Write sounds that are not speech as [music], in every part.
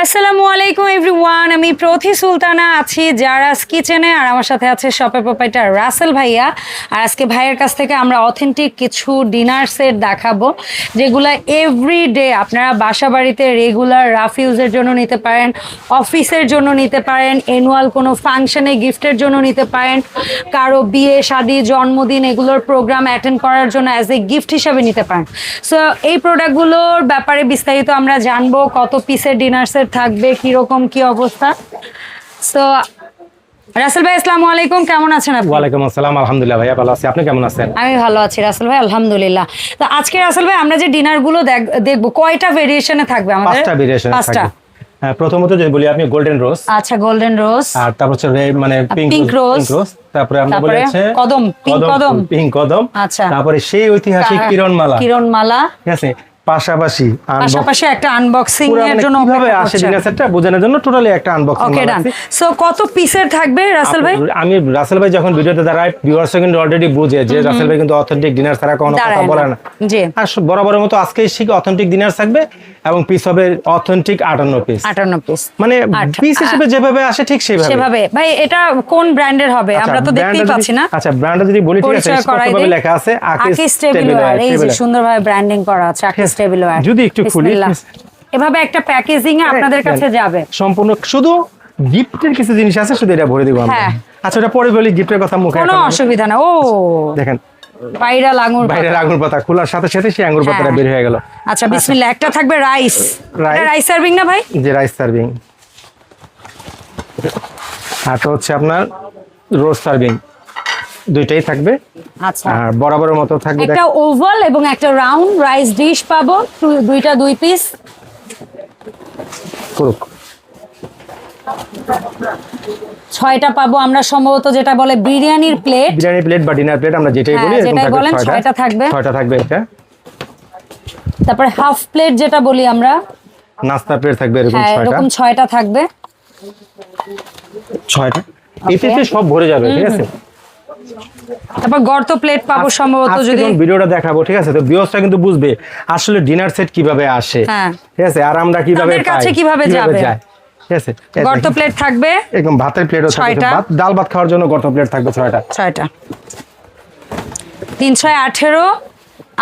আসসালামু আলাইকুম এভরিওয়ান আমি প্রথি সুলতানা আছি জারাস কিচেনে, আর আমার সাথে আছে শপে প্রোপাইটার রাসেল ভাইয়া। আর আজকে ভাইয়ের কাছ থেকে আমরা অথেন্টিক কিছু ডিনার সেট দেখাবো, যেগুলো এভরি ডে আপনারা বাসা বাড়িতে রেগুলার রাফিউজের জন্য নিতে পারেন অফিসের জন্য নিতে পারেন অ্যানুয়াল কোনো ফাংশনে গিফটের জন্য নিতে পারেন, কারও বিয়ে, শাদী, জন্মদিন এগুলোর প্রোগ্রাম অ্যাটেন্ড করার জন্য অ্যাজ এ গিফট হিসাবে নিতে পারেন। সো এই প্রোডাক্টগুলোর ব্যাপারে বিস্তারিত আমরা জানব কত পিসের ডিনার সেট থাকবে কীরকম কি অবস্থা? সো রাসেল ভাই আসসালামু আলাইকুম। কেমন আছেন আপনি? ওয়ালাইকুম আসসালাম আলহামদুলিল্লাহ ভাইয়া ভালো আছি। আপনি কেমন আছেন? আমি ভালো আছি রাসেল ভাই আলহামদুলিল্লাহ। তো আজকে রাসেল ভাই আমরা যে ডিনারগুলো দেখ- দেখব কয়টা ভেরিয়েশনে থাকবে আমাদের? পাঁচটা ভেরিয়েশন পাঁচটা। হ্যাঁ, প্রথমত যদি বলি আপনি গোল্ডেন রোজ আচ্ছা গোল্ডেন রোজ আর তারপর হচ্ছে red মানে পিঙ্ক। রোজ তারপরে আমরা বলি হচ্ছে কদম, pink কদম। পিঙ্ক কদম। আচ্ছা। তারপরে সেই ঐতিহাসিক কিরণমালা। কিরণমালা। ঠিক আছে? পাশাপাশি পাশাপাশি একটা আনবক্সিং এর মানে জন্য কীভাবে আসে ডিনার সেটটা বোঝানোর জন্য টোটালি একটা আনবক্সিং ওকে ডান সো কত পিসের থাকবে রাসেল ভাই? আমি রাসেল ভাই যখন ভিডিওতে দাঁড়াই ভিউয়ার্স কিন্তু অলরেডি বুঝে যে রাসেল ভাই কিন্তু অথেন্টিক ডিনার ছাড়া কোনো কথা বলে না। জি। আর বরাবরের মতো আজকে শিখে অথেন্টিক ডিনার থাকবে এবং পিস হবে অথেন্টিক আটান্ন পিস আটান্ন পিস মানে পিস হিসেবে যেভাবে আসে ঠিক সেভাবে। সেভাবে। ভাই এটা কোন ব্র্যান্ডের হবে? আচ্ছা, আমরা তো দেখতেই পাচ্ছি না। আচ্ছা ব্র্যান্ডটা যদি বলি ঠিক আছে স্পষ্টভাবে লেখা আছে আকিস টেবিলওয়্যার এই যে সুন্দরভাবে ব্র্যান্ডিং করা আছে আকিস টেবিলওয়্যার যদি একটু খুলি, এভাবে একটা প্যাকেজিং এ আপনাদের কাছে যাবে। সম্পূর্ণ শুধু গিফটের কিছু জিনিস আছে শুধু এটা ভরে দিব আমরা। হ্যাঁ। আচ্ছা এটা পরে বলি গিফটের কথা মুখে কোনো অসুবিধা না। ও। দেখেন। ভাইরাল আঙুর বাইরের আঙুর পাতা। খোলার সাথে সাথে সেই আঙুর পাতাটা হ্যাঁ। বের হয়ে গেল। আচ্ছা বিসমিল্লাহ। একটা থাকবে রাইস। রাইস সার্ভিং না ভাই? যে রাইস সার্ভিং আর তো হচ্ছে আপনার রোজ সার্ভিং দুইটাই থাকবে। আচ্ছা। আর বরাবরের মতো থাকবে একটা ওভাল এবং একটা রাউন্ড রাইস ডিশ পাবো। দুইটা দুই পিস করুক। ছয়টা পাবো। আমরা সম্ভবত যেটা বলে বিরিয়ানির প্লেট বিরিয়ানি প্লেট বা ডিনার প্লেট আমরা যেটাই হ্যাঁ, বলি যেটাই বলেন, ছয়টা। ছয়টা থাকবে। ছয়টা থাকবে এটা। তারপরে হাফ প্লেট যেটা বলি আমরা। নাস্তা প্লেট থাকবে এরকম হ্যাঁ ছয়টা। এরকম ছয়টা থাকবে। ছয়টা। এতে সব ভরে যাবে ঠিক আছে? তারপর গর্ত প্লেট পাবো সম্ভবত যদি ভিডিওটা দেখাবো ঠিক আছে? তো কিন্তু বুঝবে আসলে ডিনার সেট কীভাবে আসে। হ্যাঁ। ঠিক আছে? আর আমরা কীভাবে কাছে কীভাবে যাবে? ঠিক আছে? গর্ত প্লেট থাকবে এরকম ভাতের প্লেটও থাকবে ভাত ডাল ভাত খাওয়ার জন্য গর্ত প্লেট থাকবে ছয়টা। ছয়টা। তিন ছয় আঠেরো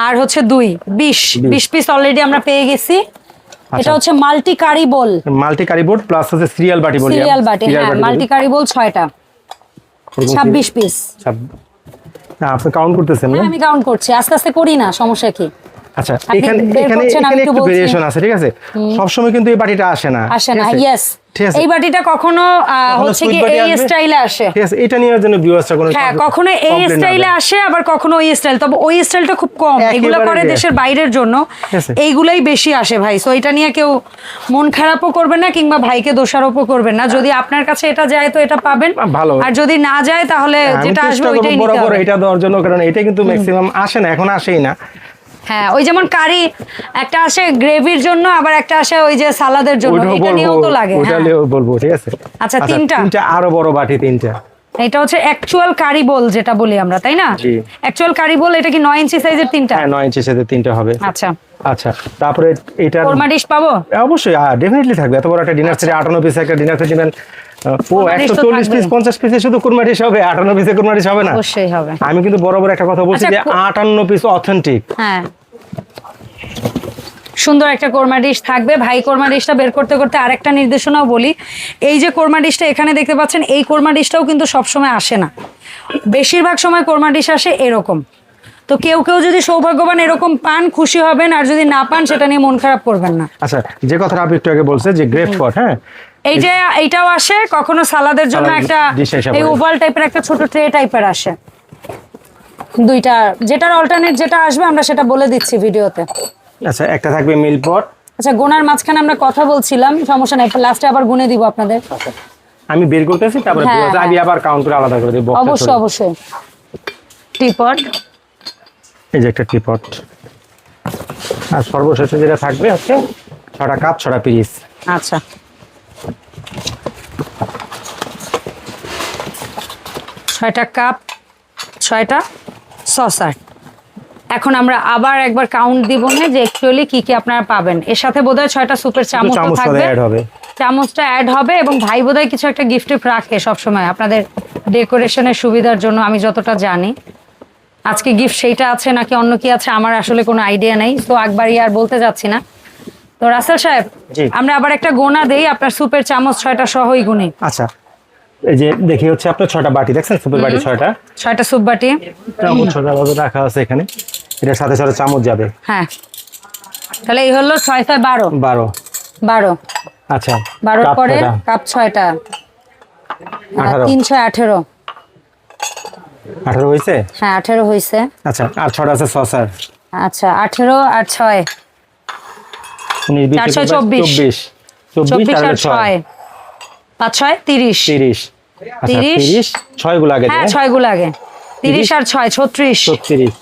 আর হচ্ছে দুই বিশ। বিশ। পিস অলরেডি আমরা পেয়ে গেছি। এটা আচ্ছা। হচ্ছে multi curry bowl multi curry plus হচ্ছে সিরিয়াল বাটি বলি সিরিয়াল বাটি হ্যাঁ মাল্টি কারি বোল ছয়টা। ছাব্বিশ পিস না আপনি কাউন্ট করতেছেন না? আমি কাউন্ট করছি। আস্তে আস্তে করি না সমস্যা কি? আচ্ছা এখানে এখানে এখানে একটু ভেরিয়েশন আছে ঠিক আছে? সবসময় কিন্তু এই বাটিটা আসে না আসে না ইয়েস এই বাটিটা কখনো হচ্ছে কি এই স্টাইলে আসে। ঠিক আছে এটা নেওয়ার জন্য ভিউয়ার্সরা কোনো হ্যাঁ কখনো এই স্টাইলে আসে আবার কখনো ওই স্টাইল তবে ওই স্টাইলটা খুব কম। এগুলো করে দেশের বাইরের জন্য। এইগুলাই বেশি আসে ভাই। সো এটা নিয়ে কেউ মন খারাপও করবেন না কিংবা ভাইকে দোষারোপও করবেন না। যদি আপনার কাছে এটা যায় তো এটা পাবেন। ভালো। আর যদি না যায় তাহলে যেটা আসবে ওইটাই নিতে হবে। এটা দেওয়ার জন্য কারণ এটা কিন্তু ম্যাক্সিমাম আসে না এখন আসেই না। হ্যাঁ ওই যেমন কারি একটা আসে গ্রেভির জন্য আবার একটা আসে ওই যে সালাদের জন্য। এটা নিয়েও তো লাগে ওইটা হ্যাঁ। নিয়েও বলব ঠিক আছে? আচ্ছা, তিনটা? তিনটা আরও বড় বাটি তিনটা। এটা হচ্ছে অ্যাকচুয়াল কারি বোল যেটা বলি আমরা তাই না? জি। অ্যাকচুয়াল কারি বোল এটা কি নয় ইঞ্চি সাইজের তিনটা? হ্যাঁ নয় ইঞ্চি সাথে তিনটা হবে। আচ্ছা। আচ্ছা তারপরে এটা কোরমা ডিশ পাবো? অবশ্যই ডেফিনেটলি থাকবে এত বড় একটা ডিনার সেটে আটান্ন পিস একটা ডিনার সেট নেবেন ও কুরমা dish একশো তো চল্লিশ পিস থাকবেই। পঞ্চাশ পিসে শুধু কুরমা ডিশ হবে আটান্ন পিসে কুরমা ডিশ হবে না। অবশ্যই হবে। আমি কিন্তু বরাবর একটা কথা বলছি আচ্ছা, যে কো- আটান্ন পিস অথেন্টিক হ্যাঁ। সুন্দর একটা কোরমা ডিশ থাকবে। ভাই কোরমা ডিশটা বের করতে করতে আরেকটা নির্দেশনাও বলি। এই যে কোরমা ডিশটা এখানে দেখতে পাচ্ছেন এই কোরমা ডিশটাও কিন্তু সবসময় আসে না। বেশিরভাগ সময় কোরমা ডিশ আসে এরকম। তো কেউ কেউ যদি সৌভাগ্যবান এরকম পান খুশি হবেন আর যদি না পান সেটা নিয়ে মন খারাপ করবেন না। আচ্ছা যে কথাটা আপনি একটু আগে বলছে যে গ্রেপ পট হ্যাঁ? এই যে এইটাও আসে কখনো সালাদের জন্য একটা এই ওভাল টাইপের একটা ছোট ট্রে টাইপের আসে। দুইটা যেটার অল্টারনেট যেটা আসবে আমরা সেটা বলে দিচ্ছি ভিডিওতে। আচ্ছা একটা থাকবে মিল পট। আচ্ছা গোনার মাঝখানে আমরা কথা বলছিলাম সমস্যা নাই লাস্টে আবার গুনে দিব আপনাদের। আমি বের করতেছি তারপরে হ্যাঁ, হ্যাঁ। আমি আবার কাউন্ট করে আলাদা করে দিব অবশ্যই অবশ্যই। টিপট এই যে একটা টিপট আর সর্বশেষে যেটা থাকবে হচ্ছে ছটা কাপ ছটা পিস আচ্ছা। ছয়টা কাপ ছয়টা সসার এখন আমরা আবার একবার কাউন্ট দিব না যে অ্যাকচুয়ালি কি কি আপনারা পাবেন। এর সাথে বোধহয় ছয়টা সুপের চামচ থাকবে। চামচটা অ্যাড হবে এবং ভাই বোধহয় কিছু একটা গিফট রাখে সবসময়। আপনাদের ডেকোরেশনের সুবিধার জন্য আমি যতটা জানি। আজকে গিফট সেইটা আছে নাকি অন্য কি আছে আমার আসলে কোনো আইডিয়া নেই। তো একবারই আর বলতে যাচ্ছি না। তো রাসেল সাহেব আমরা আবার একটা গোনা দেই আপনার সুপের চামচ ছয়টা সহই গুনি আচ্ছা। এই যে দেখি হচ্ছে আপনার ছয়টা বাটি দেখছেন সুপার বাটি ছয়টা? ছয়টা সুপ বাটি। ছয়টা ভাবে রাখা আছে এখানে। এটার সাথে সাথে চামচ যাবে। হ্যাঁ। তাহলে এই হলো ছয় ছয় বারো। বারো। বারো। আচ্ছা বারোর পরে কাপ ছয়টা। আর আঠারো। আঠেরো হয়েছে? হ্যাঁ আঠেরো হয়েছে। আচ্ছা আর ছটা আছে সসার। আচ্ছা আঠেরো আর ছয়। উনিশ বিশ চব্বিশ। চব্বিশ। আর ছয়। পাঁচ ছয় তিরিশ। তিরিশ। আচ্ছা তিরিশ। ছয়গুলো আগে হ্যাঁ ছয়গুলো আগে। তিরিশ আর ছয় ছত্রিশ। ছত্রিশ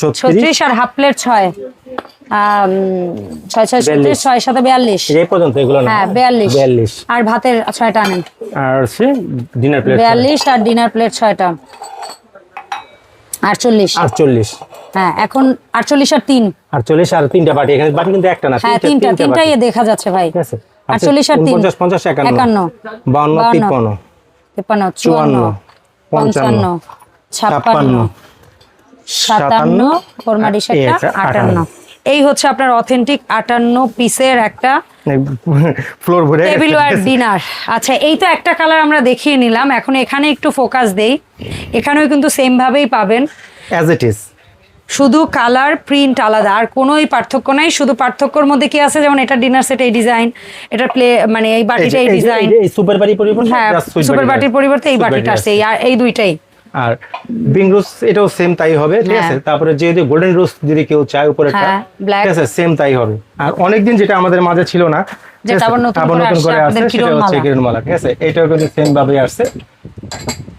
ছত্রিশ। ছত্রিশ আর হাফ প্লেট ছয়। ছয় ছয় ছত্রিশ ছয় সাথে বিয়াল্লিশ। এই পর্যন্ত এগুলো হ্যাঁ বিয়াল্লিশ। বিয়াল্লিশ। আর ভাতের ছয়টা আনেন। আর হচ্ছে ডিনার প্লেট বিয়াল্লিশ আর ডিনার প্লেট ছয়টা। আটচল্লিশ। আটচল্লিশ। হ্যাঁ এখন আটচল্লিশ আর তিন। আটচল্লিশ আর তিনটা বাটি। এখানে বাটি কিন্তু একটা না হ্যাঁ তিনটা তিনটাই দেখা যাচ্ছে ভাই। ঠিক আছে। আর সাতান্ন এই সেটটা হচ্ছে আপনার অথেন্টিক আটান্ন পিসের একটা ফ্লোর ভরে টেবিল ওয়ার ডিনার আচ্ছা এই তো একটা কালার আমরা দেখিয়ে নিলাম। এখন এখানে একটু ফোকাস দেই। এখানেও কিন্তু সেম ভাবেই পাবেন। অ্যাজ ইট ইজ শুধু কালার প্রিন্ট আলাদা আর কোনোই পার্থক্য নাই। শুধু পার্থক্যর মধ্যে কি আছে? যেমন এটা ডিনার সেট এই ডিজাইন এটা প্লে মানে এই বাটিটা এই ডিজাইন এই সুপার বাটি পরিবর্তন হ্যাঁ সুপার বাটির পরিবর্তে এই বাটিটা আছে। আর এই দুইটাই। আর বিং রোজ এটাও সেম তাই হবে ঠিক হ্যাঁ। আছে? তারপরে যেহেতু গোল্ডেন রোজ যদি কেউ চায় উপরে হ্যাঁ। ঠিক আছে? সেম তাই হবে। আর অনেকদিন যেটা আমাদের মাঝে ছিল না যেটা? আবার নতুন করে আসছে, সেটা হচ্ছে কিরণমালা। ঠিক আছে? এটাও কিন্তু সেম ভাবে আসছে।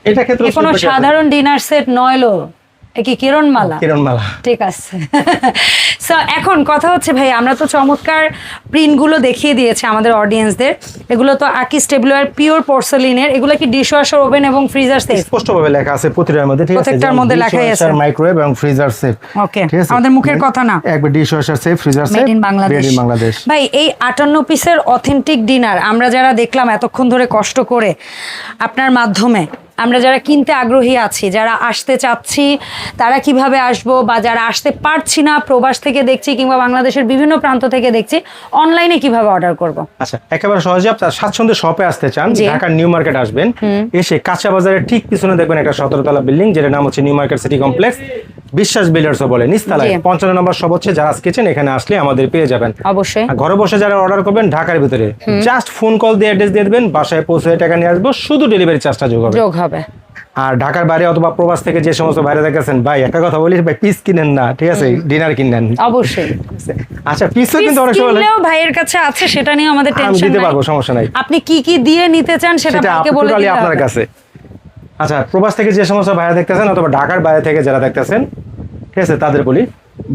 এটা ক্ষেত্রে কোনো সাধারণ ডিনার সেট নয়লো এ কি কিরণমালা? কিরণমালা। ঠিক আছে। [laughs] সো এখন কথা হচ্ছে ভাই আমরা তো চমৎকার প্রিন্টগুলো দেখিয়ে দিয়েছি আমাদের অডিয়েন্সদের এগুলো তো আকিস টেবলওয়ার পিওর পোর্সেলিনের এগুলো কি ডিশওয়াশার ওভেন এবং ফ্রিজার সেফ স্পষ্টভাবে লেখা আছে প্রতিটার মধ্যে ঠিক আছে? প্রত্যেকটার মধ্যে লেখাই আছে। মাইক্রোওয়েভ এবং ফ্রিজার সেফ ওকে আমাদের মুখের কথা না। একবার dish washer safe freezer safe made in Bangladesh Bangladesh ভাই এই আটান্ন পিসের অথেন্টিক ডিনার আমরা যারা দেখলাম এতক্ষণ ধরে কষ্ট করে আপনার মাধ্যমে আমরা যারা কিনতে আগ্রহী আছি যারা আসতে চাচ্ছি তারা কীভাবে আসব বা যারা আসতে পারছি না প্রবাস থেকে দেখছি কিংবা বাংলাদেশের বিভিন্ন প্রান্ত থেকে দেখছি অনলাইনে কীভাবে অর্ডার করব? আচ্ছা একেবারে সহজে আপনার স্বাচ্ছন্দ্যে শপে আসতে চান। ঢাকার নিউ মার্কেট আসবেন এসে কাঁচা বাজারের ঠিক পিছনে দেখবেন একটা সতেরো তলা বিল্ডিং যেটার নাম হচ্ছে New Market City Complex. Biswas builders বলে নিস্তালায়। পঞ্চান্ন নম্বর সব হচ্ছে যারা কিচেন এখানে আসলে আমাদের পেয়ে যাবেন। অবশ্যই। ঘরে বসে যারা অর্ডার করবেন ঢাকার ভিতরে। জাস্ট ফোন কল দিয়ে অ্যাড্রেস দিয়ে দেবেন বাসায় পৌঁছে টাকা নিয়ে আসব শুধু ডেলিভারি চার্জটা যোগ হবে। হবে। আর ঢাকার বাইরে অথবা প্রবাস থেকে যে সমস্ত বাইরে দেখেছেন ভাই একটা কথা বলি ভাই পিস কিনেন না ঠিক আছে? ডিনার কিনেন। অবশ্যই। আচ্ছা পিসও কিন্তু অনেক সময় কিনলেও ভাইয়ের কাছে আছে সেটা নিয়ে আমাদের আমি টেনশন দিতে পারব সমস্যা নাই। আপনি কি কি দিয়ে নিতে চান সেটা ভাইকে বলে দিতে আপনার কাছে। আচ্ছা প্রবাস থেকে যে সমস্ত ভাইরা দেখতেছেন অথবা ঢাকার বাইরে থেকে যারা দেখতেছেন ঠিক আছে তাদের বলি।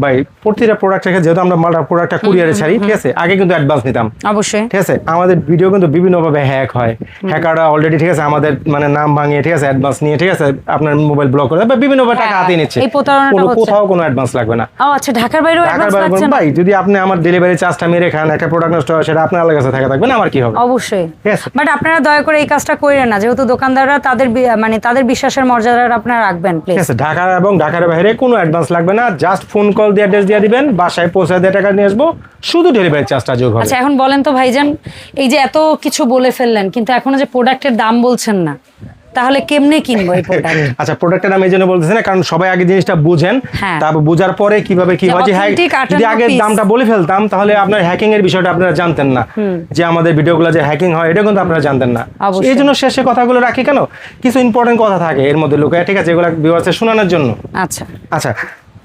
ভাই প্রতিটা প্রোডাক্ট রেখে যেহেতু আমরা মালটা প্রোডাক্টটা কুরিয়ারে ছাড়ি ঠিক আছে? আগে কিন্তু অ্যাডভান্স নিতাম। অবশ্যই। ঠিক আছে? আমাদের ভিডিও কিন্তু বিভিন্নভাবে হ্যাক হয়। হ্যাকাররা অলরেডি ঠিক আছে আমাদের মানে নাম ভাঙিয়ে ঠিক আছে অ্যাডভান্স নিয়ে ঠিক আছে আপনার মোবাইল ব্লক করে বা বিভিন্নভাবে টাকা হ্যাঁ, হাতিয়ে নিচ্ছে। এই প্রতারণাটা হচ্ছে। কোথাও কোনো অ্যাডভান্স লাগবে না। ও আচ্ছা ঢাকার বাইরেও অ্যাডভান্স না? ভাই যদি আপনি আমার ডেলিভারি চার্জটা মেরে খান একটা প্রোডাক্ট নষ্ট হয় সেটা আপনার কাছে থাকা থাকবে না আমার কি হবে? অবশ্যই। ঠিক আছে। বাট আপনারা দয়া করে এই কাজটা করেন না যেহেতু দোকানদাররা তাদের মানে তাদের বিশ্বাসের মর্যাদাটা আপনারা রাখবেন প্লিজ ঠিক আছে ঢাকা এবং ঢাকার বাইরে কোনো অ্যাডভান্স লাগবে না জাস্ট ফোন কল দিয়ে অ্যাড্রেস দিয়ে দিবেন বাসায় পৌঁছে দিয়ে টাকা নিয়ে আসব। শুধু ডেলিভারি চার্জটা যোগ হবে। আচ্ছা এখন বলেন তো ভাইজান এই যে এত কিছু বলে ফেললেন কিন্তু এখনও যে প্রোডাক্টের দাম বলছেন না তাহলে কেমনে কিনবো এই প্রোডাক্ট [laughs] আচ্ছা প্রোডাক্টের নাম এই জন্য বলতেছি না কারণ সবাই আগে জিনিসটা বুঝেন। হ্যাঁ। তারপর বোঝার পরে কীভাবে কি হয় যে হ্যাঁ যদি আগে দামটা বলে ফেলতাম তাহলে আপনার হ্যাকিং এর বিষয়টা আপনারা জানতেন না। যে আমাদের ভিডিওগুলো যে হ্যাকিং হয় এটা কিন্তু আপনারা জানতেন না। এই জন্য শেষে কথাগুলো রাখি কেন? কিছু ইম্পর্টেন্ট কথা থাকে এর মধ্যে লুকায় ঠিক আছে? এগুলো ভিউয়ার্সের শোনানোর জন্য। আচ্ছা। আচ্ছা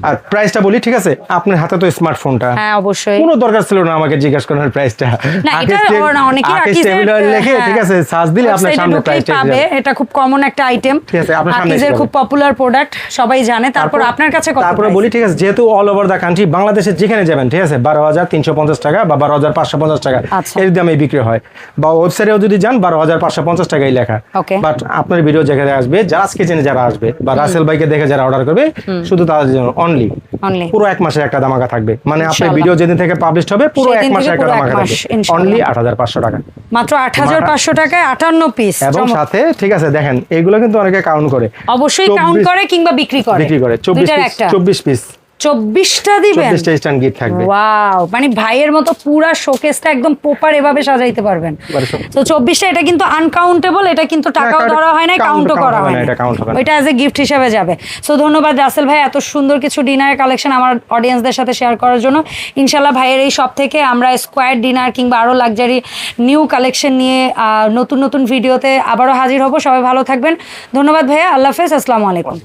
আর প্রাইসটা বলি ঠিক আছে? আপনার হাতে তো স্মার্টফোনটা হ্যাঁ অবশ্যই। কোনো দরকার ছিল না আমাকে জিজ্ঞাসা করার প্রাইসটা না এটা ওরা অনেকেই আকিজের লেখে ঠিক আছে? সার্চ দিলে আপনার সামনে প্রাইসটা পাবে। এটা খুব কমন একটা আইটেম ঠিক আছে, আপনার সামনে আকিজের খুব পপুলার প্রোডাক্ট সবাই জানে। তারপর আপনার কাছে কত তারপরে বলি ঠিক আছে যেহেতু অল ওভার দ্য কান্ট্রি বাংলাদেশে যেখানে যাবেন ঠিক আছে বারো হাজার তিনশো পঞ্চাশ টাকা বা বারো হাজার পাঁচশো পঞ্চাশ টাকা আচ্ছা। এর দামে বিক্রি হয়। বা ওয়েবসাইটেও যদি যান বারো হাজার পাঁচশো পঞ্চাশ টাকাই লেখা. বাট আপনার ভিডিও যেখানে আসবে জাস্ট কিচেনে যারা আসবে বা রাসেল বাইকে দেখে যারা অর্ডার করবে শুধু তাদের জন্য। অনলি পুরো এক মাসের একটা দামাকা থাকবে। মানে আপনার ভিডিও যেদিন থেকে পাবলিশ হবে পুরো এক মাসের মাসে একটা দামাকা থাকবে। অনলি আট হাজার পাঁচশো টাকা। মাত্র আট হাজার পাঁচশো টাকায় আটান্ন পিস এবং সাথে ঠিক আছে দেখেন এগুলো কিন্তু অনেকে কাউন্ট করে। অবশ্যই কাউন্ট করে কিংবা বিক্রি করে। বিক্রি করে চব্বিশ দুইটার পিস একটা। চব্বিশ পিস চব্বিশটা দিবেন? চব্বিশটা স্ট্যান্ড গিফট থাকবে। ওয়াও মানে ভাইয়ের মতো পুরা শোকেসটা একদম প্রপার এভাবে সাজাইতে পারবেন। তো চব্বিশটা এটা কিন্তু আনকাউন্টেবল এটা কিন্তু টাকাও ধরা হয় না কাউন্টও করা হয় না। ওইটা অ্যাজ এ গিফট হিসেবে যাবে। সো ধন্যবাদ রাসেল ভাই এত সুন্দর কিছু ডিনার কালেকশন আমার অডিয়েন্সদের সাথে শেয়ার করার জন্য। ইনশাল্লাহ ভাইয়ের এই সব থেকে আমরা স্কোয়ার ডিনার কিংবা আরও লাক্সারি নিউ কালেকশন নিয়ে নতুন নতুন ভিডিওতে আবারও হাজির হব। সবাই ভালো থাকবেন। ধন্যবাদ ভাইয়া আল্লাহ হাফেজ আসসালামু আলাইকুম।